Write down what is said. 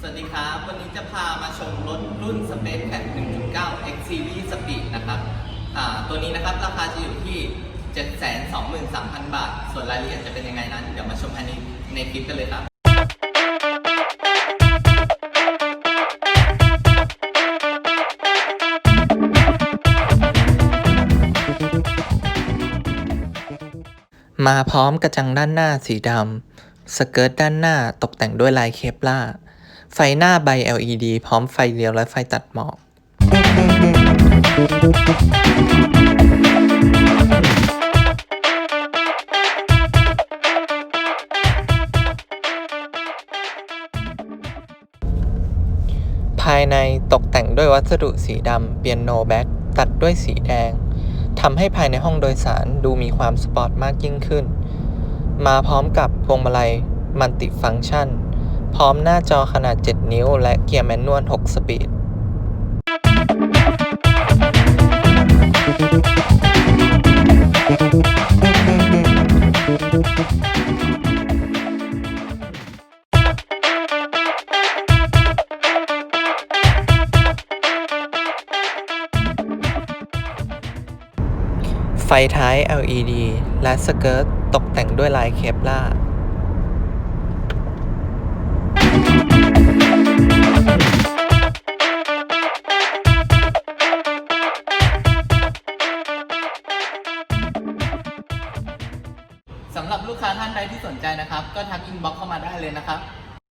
สวัสดีครับ วันนี้จะพามาชมรถรุ่น Space Cat 1.9 X Series Speed นะครับตัวนี้นะครับราคาจะอยู่ที่ 723,000 บาท ส่วนรายละเอียดจะเป็นยังไงนั้น เดี๋ยวมาชมภายในในคลิปกันเลยครับมาพร้อมกระจังด้านหน้าสีดำ สเกิร์ตด้านหน้าตกแต่งด้วยลายเคปล่า ไฟหน้าใบ LED พร้อมไฟเลี้ยวและไฟตัดหมอก ภายในตกแต่งด้วยวัสดุสีดำเปียโนแบ็กตัดด้วยสีแดงทำให้ภายในห้องโดยสารดูมีความสปอร์ตมากยิ่งขึ้น มาพร้อมกับพวงมาลัยมัลติฟังก์ชัน พร้อมหน้าจอขนาด 7 นิ้ว และเกียร์แมนนวล 6 สปีด ไฟท้าย LED และสเกิร์ตตกแต่งด้วยลายเคปลาร์ สำหรับลูกค้าท่านใดที่สนใจนะครับ ก็ทักอินบ็อกเข้ามาได้เลยนะครับ